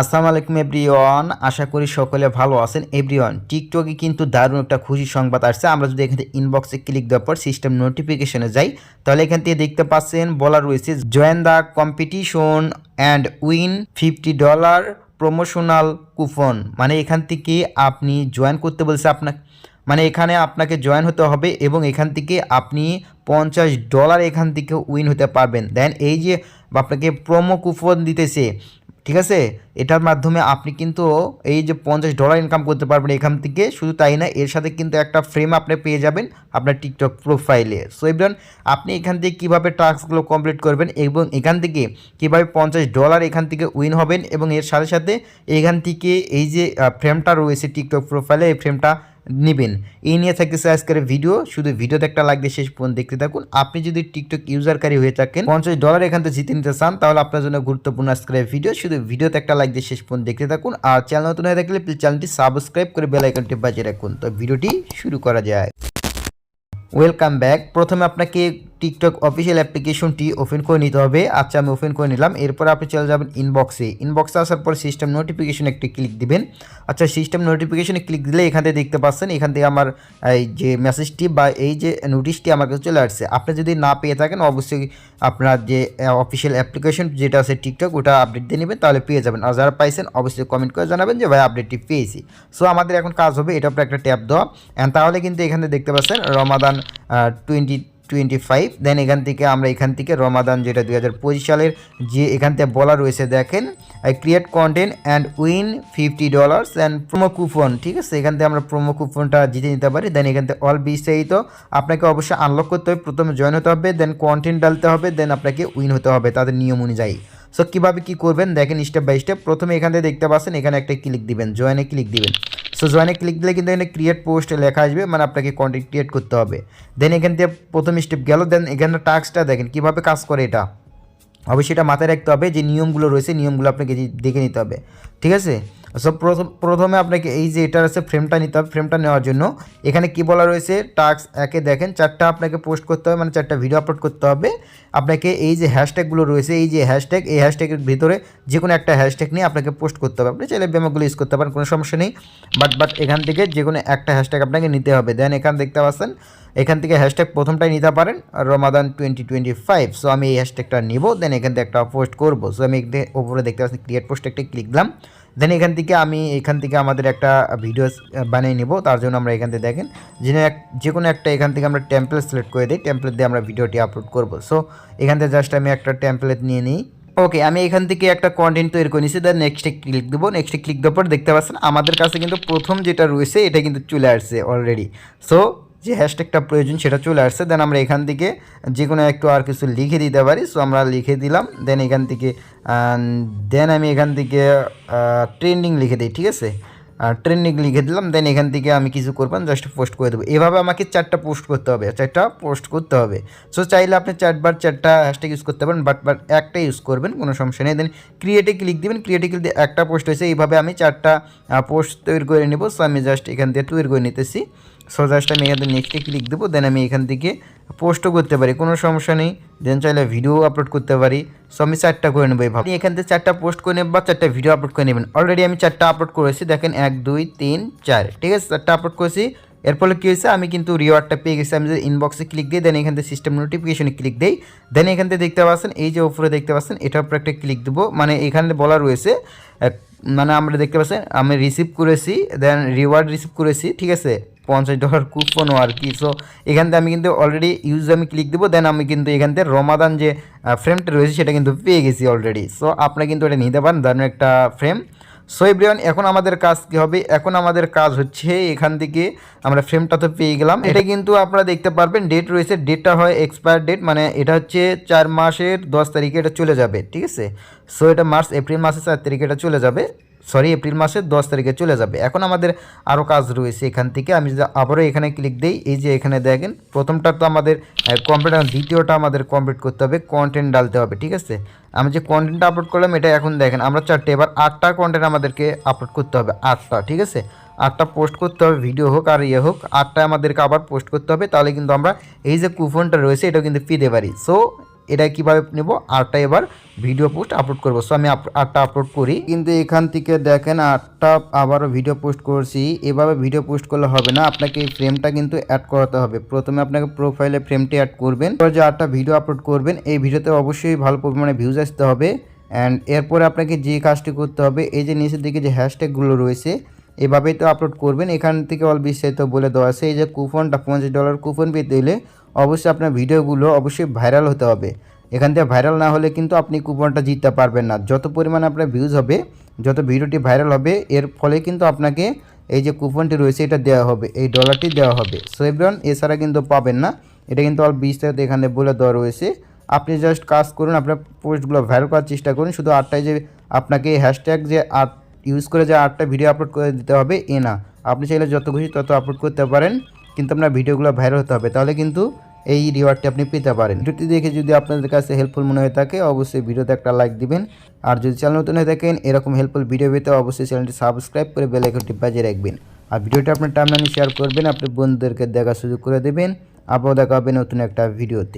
আসসালামু আলাইকুম এভরিওয়ান, আশা করি সকলে ভালো আছেন। এভরিওয়ান, টিকটকে কিন্তু দারুণ একটা খুশি সংবাদ আসছে। আমরা যদি এখান থেকে ইনবক্সে ক্লিক দেওয়ার পর সিস্টেম নোটিফিকেশনে যাই, তাহলে এখান থেকে দেখতে পাচ্ছেন, বলা রয়েছে join the competition and win fifty dollar promotional coupon মানে এখান থেকে আপনি জয়েন করতে বলছে আপনাকে। মানে এখানে আপনাকে জয়েন হতে হবে এবং এখান থেকে আপনি পঞ্চাশ ডলার এখান থেকে উইন হতে পারবেন। দেন এই যে আপনাকে প্রোমো কুপন দিতেছে ঠিক আছে? এটার মাধ্যমে আপনি কিন্তু এই যে পঞ্চাশ ডলার ইনকাম করতে পারবেন এখান থেকে, শুধু তাই না, এর সাথে কিন্তু একটা ফ্রেম আপনি পেয়ে যাবেন আপনার টিকটক প্রোফাইলে সো এবার আপনি এখান থেকে কীভাবে টাস্কগুলো কমপ্লিট করবেন এবং এখান থেকে কীভাবে পঞ্চাশ ডলার এখান থেকে উইন হবেন এবং এর সাথে সাথে এখান থেকে এই যে ফ্রেমটা রয়েছে টিকটক প্রোফাইলে এই ফ্রেমটা নেবেন। এই নিয়ে থাকতেছে আজকের ভিডিও। শুধু ভিডিওতে একটা দিয়ে শেষ পর্যন্ত দেখতে থাকুন। আপনি যদি টিকটক ইউজারকারী হয়ে থাকেন, পঞ্চাশ ডলার এখান থেকে জিতে নিতে চান, তাহলে আপনার জন্য গুরুত্বপূর্ণ আজকের ভিডিও শুধু ভিডিওতে একটা দিয়ে শেষ পর্যন্ত দেখতে থাকুন। আর চ্যানেল নতুন হয়ে থাকলে প্লিজ চ্যানেলটি সাবস্ক্রাইব করে বেলাইকনটি বাজিয়ে রাখুন। তো ভিডিওটি শুরু করা যায়। ওয়েলকাম ব্যাক প্রথমে আপনাকে টিকটক অফিসিয়াল অ্যাপ্লিকেশনটি ওপেন করে নিতে হবে। আচ্ছা আমি ওপেন করে নিলাম। এরপর আপনি চলে যাবেন ইনবক্সে ইনবক্সে আসার পর সিস্টেম নোটিফিকেশন একটি ক্লিক দিবেন। আচ্ছা সিস্টেম নোটিফিকেশনে ক্লিক দিলে এখান থেকে দেখতে পাচ্ছেন, এখান থেকে আমার, এই যে মেসেজটি বা এই যে নোটিশটি আমার কাছে চলে আসছে। আপনি যদি না পেয়ে থাকেন, অবশ্যই আপনার যে অফিসিয়াল অ্যাপ্লিকেশন যেটা আছে টিকটক, ওটা আপডেট দিয়ে নেবেন, তাহলে পেয়ে যাবেন। আর যারা পাইছেন, অবশ্যই কমেন্ট করে জানাবেন যে, ভাই আপডেটটি পেয়েছি। সো আমাদের এখন কাজ হবে এটার উপর একটা ট্যাপ দেওয়া। অ্যান্ড তাহলে কিন্তু এখানে দেখতে পাচ্ছেন, Ramadan twenty twenty five then এখান থেকে আমরা এখান থেকে রমাদান যেটা দুই পঁচিশ সালের যে এখান থেকে বলা রয়েছে, দেখেন I create content and win fifty dollars and promo coupon ঠিক আছে? এখান থেকে আমরা প্রোমো কুপনটা জিতে নিতে পারি দেন এখান থেকে অল বিস্তারিত আপনাকে অবশ্যই আনলক করতে হবে, প্রথমে জয়েন হতে হবে দেন কন্টেন্ট ডালতে হবে দেন আপনাকে উইন হতে হবে তাদের নিয়ম অনুযায়ী। সো কীভাবে কী করবেন, দেখেন স্টেপ বাই স্টেপ প্রথমে এখান থেকে দেখতে পাচ্ছেন, এখানে একটা ক্লিক দিবেন জয়েনে ক্লিক দিবেন। সো জয়েনে ক্লিক দিলে কিন্তু এখানে ক্রিয়েট পোস্টে লেখা আসবে মানে আপনাকে কন্টেন্ট ক্রিয়েট করতে হবে। দেন এখান থেকে প্রথম স্টেপ গেল দেন এখানে টাস্কটা দেখেন, কীভাবে কাজ করে এটা। অবশ্যই এটা মাথায় রাখতে হবে যে নিয়মগুলো রয়েছে, নিয়মগুলো আপনাকে দেখে নিতে হবে। ঠিক আছে? সো প্রথম আপনাকে এই যে এটার আছে ফ্রেমটা নিতে হবে ফ্রেমটা নেওয়ার জন্য। এখানে কি বলা রয়েছে? টাস্ক একে দেখেন, চারটা আপনাকে পোস্ট করতে হবে মানে চারটা ভিডিও আপলোড করতে হবে। আপনাকে এই যে হ্যাশট্যাগুলো রয়েছে, এই যে হ্যাশট্যাগ এই হ্যাশট্যাগের ভিতরে যে কোনো একটা হ্যাশট্যাগ নিয়ে আপনাকে পোস্ট করতে হবে। আপনি চাইলে ব্যামাগুলো ইউজ করতে পারেন, কোনো সমস্যা নেই। বাট বাট এখান থেকে যে কোনো একটা হ্যাশট্যাগ আপনাকে নিতে হবে। দেন এখান দেখতে পাচ্ছেন, এখান থেকে হ্যাশট্যাগ প্রথমটাই নিতে পারেন Ramadan twenty twenty five so আমি এই হ্যাশট্যাগটা নিব দেন এখান থেকে একটা পোস্ট করব। সো আমি ওপরে দেখতে পাচ্ছি ক্রিয়েট পোস্ট একটা ক্লিক দিলাম। দেন এখান থেকে আমি, এখান থেকে আমাদের একটা ভিডিও বানিয়ে নেব। তার জন্য আমরা এখান থেকে দেখেন যে যে কোনো একটা এখান থেকে আমরা টেম্পলেট সিলেক্ট করে দিই। টেম্পলেট দিয়ে আমরা ভিডিওটি আপলোড করব। সো এখান থেকে জাস্ট আমি একটা টেম্পলেট নিয়ে নিই। ওকে আমি এখান থেকে একটা কন্টেন্ট তৈরি করে নিয়েছি দেন নেক্সটে ক্লিক দেবো। নেক্সটে ক্লিক দেওয়ার পর দেখতে পাচ্ছেন, আমাদের কাছে কিন্তু প্রথম যেটা রয়েছে, এটা কিন্তু চলে আসছে অলরেডি সো যে হ্যাশট্যাগটা প্রয়োজন সেটা চলে আসছে দেন আমরা এখান থেকে যে কোনো একটু আর কিছু লিখে দিতে পারি। সো আমরা লিখে দিলাম দেন এখান থেকে দেন আমি এখান থেকে ট্রেন্ডিং লিখে দিই, ঠিক আছে? ট্রেন্ডিং লিখে দিলাম দেন এখান থেকে আমি কিছু করবেন জাস্ট পোস্ট করে দেবো। এভাবে আমাকে চারটা পোস্ট করতে হবে, চারটা পোস্ট করতে হবে। সো চাইলে আপনি চারবার চারটা হ্যাশট্যাগ ইউজ করতে পারেন বাট বাট একটা ইউজ করবেন, কোনো সমস্যা নেই। দেন ক্রিয়েটে ক্লিক দেবেন ক্রিয়েটে ক্লিক দিয়ে একটা পোস্ট হয়েছে, এইভাবে আমি চারটা পোস্ট তৈরি করে নেব। সো আমি জাস্ট এখান থেকে তৈরি করে নিতেছি। সো জাস্ট আমি এখান থেকে নেক্সটে ক্লিক দেবো দেন আমি এখান থেকে পোস্টও করতে পারি, কোনো সমস্যা নেই। দেন চাইলে ভিডিও আপলোড করতে পারি। সো আমি চারটা করে নেব এইভাবে এখান থেকে চারটা পোস্ট করে নেব বা চারটা ভিডিও আপলোড করে নেবেন। অলরেডি আমি চারটা আপলোড করেছি, দেখেন এক, দুই, তিন, চার, ঠিক আছে? চারটা আপলোড করেছি এর ফলে কী হয়েছে? আমি কিন্তু রিওয়ার্ডটা পেয়ে গেছি। আমি যদি ইনবক্সে ক্লিক দিই দেন এখান থেকে সিস্টেম নোটিফিকেশনে ক্লিক দিই। দেন এখান থেকে দেখতে পাচ্ছেন, এই যে উপরে দেখতে পাচ্ছেন, এটার উপরে একটা ক্লিক দেবো। মানে এখানে বলা রয়েছে মানে আমরা দেখতে পাচ্ছেন, আমি রিসিভ করেছি দেন রিওয়ার্ড রিসিভ করেছি, ঠিক আছে? পঞ্চাশ ডলার কুপনও আর কি? সো এখান থেকে আমি কিন্তু অলরেডি ইউজ আমি ক্লিক দেবো দেন আমি কিন্তু এখান থেকে রমাদান যে ফ্রেমটা রয়েছে, সেটা কিন্তু পেয়ে গেছি অলরেডি সো আপনারা কিন্তু এটা নিতে পারেন দারুণ একটা ফ্রেম সো এখন আমাদের কাজ কী হবে? এখন আমাদের কাজ হচ্ছে এখান থেকে আমরা ফ্রেমটা তো পেয়ে গেলাম। এটা কিন্তু আপনারা দেখতে পারবেন ডেট রয়েছে ডেটটা হয় এক্সপায়ার ডেট মানে এটা হচ্ছে চার মাসের দশ তারিখে এটা চলে যাবে, ঠিক আছে? সো এটা মার্চ, এপ্রিল মাসের চার তারিখে এটা চলে যাবে। সরি, এপ্রিল মাসের দশ তারিখে চলে যাবে। এখন আমাদের আরও কাজ রয়েছে এখান থেকে। আমি যদি আবারও এখানে ক্লিক দিই, এই যে এখানে দেখেন, প্রথমটা তো আমাদের কমপ্লিট দ্বিতীয়টা আমাদের কমপ্লিট করতে হবে কন্টেন্ট ডালতে হবে, ঠিক আছে? আমি যে কন্টেন্টটা আপলোড করলাম, এটা এখন দেখেন, আমরা চারটে, এবার আটটা কন্টেন্ট আমাদেরকে আপলোড করতে হবে, আটটা, ঠিক আছে? আটটা পোস্ট করতে হবে ভিডিও হোক আর ইয়ে হোক আটটা আমাদেরকে আবার পোস্ট করতে হবে, তাহলে কিন্তু আমরা এই যে কুপনটা রয়েছে, এটাও কিন্তু পেতে পারি। সো এটা কীভাবে নেব আটটা এবার ভিডিও পোস্ট আপলোড করব। সো আমি আটটা আপলোড করি। কিন্তু এখান থেকে দেখেন আটটা আবারও ভিডিও পোস্ট করছি। এভাবে ভিডিও পোস্ট করলে হবে না। আপনাকে এই ফ্রেমটা কিন্তু অ্যাড করাতে হবে। প্রথমে আপনাকে প্রোফাইলে ফ্রেমটি অ্যাড করবেন। যে আটটা ভিডিও আপলোড করবেন, এই ভিডিওতে অবশ্যই ভালো পরিমাণে ভিউজ আসতে হবে। অ্যান্ড এরপরে আপনাকে যে কাজটি করতে হবে, এই যে নিচের দিকে যে হ্যাশট্যাগুলো রয়েছে, এভাবেই তো আপলোড করবেন। এখান থেকে অল বিস্তারিত বলে দেওয়া আছে। এই যে কুপনটা পঞ্চাশ ডলার কুপন পেতে হলে অবশ্যই আপনার ভিডিওগুলো অবশ্যই ভাইরাল হতে হবে। এখান থেকে ভাইরাল না হলে কিন্তু আপনি কুপনটা জিততে পারবেন না। যত পরিমাণে আপনার ভিউজ হবে, যত ভিডিওটি ভাইরাল হবে, এর ফলে কিন্তু আপনাকে এই যে কুপনটি রয়েছে, এটা দেওয়া হবে, এই ডলারটি দেওয়া হবে। সো এছাড়া কিন্তু পাবেন না। এটা কিন্তু অল বিস্তারিত এখানে বলে দেওয়া রয়েছে। আপনি জাস্ট কাজ করুন, আপনার পোস্টগুলো ভাইরাল করার চেষ্টা করুন। শুধু আটটায় যে আপনাকে হ্যাশট্যাগ যে আট ইউজ করে যে আটটা ভিডিও আপলোড করে দিতে হবে, এ না। আপনি চাইলে যত খুশি তত আপলোড করতে পারেন। কিন্তু আপনার ভিডিওগুলো ভাইরাল হতে হবে, তাহলে কিন্তু এই রিওয়ার্ডটি আপনি পেতে পারেন। ভিডিওটি দেখে যদি আপনাদের কাছে হেল্পফুল মনে হয়ে থাকে, অবশ্যই ভিডিওতে একটা লাইক দিবেন। আর যদি চ্যানেল নতুন হয়ে থাকেন, এরকম হেল্পফুল ভিডিও পেতে অবশ্যই চ্যানেলটি সাবস্ক্রাইব করে আইকনটি বাজিয়ে রাখবেন। আর ভিডিওটা আপনার টাইমলাইনে শেয়ার করবেন আপনার বন্ধুদেরকে দেখা সুযোগ করে দেবেন। আবার দেখা হবে নতুন একটা ভিডিওতে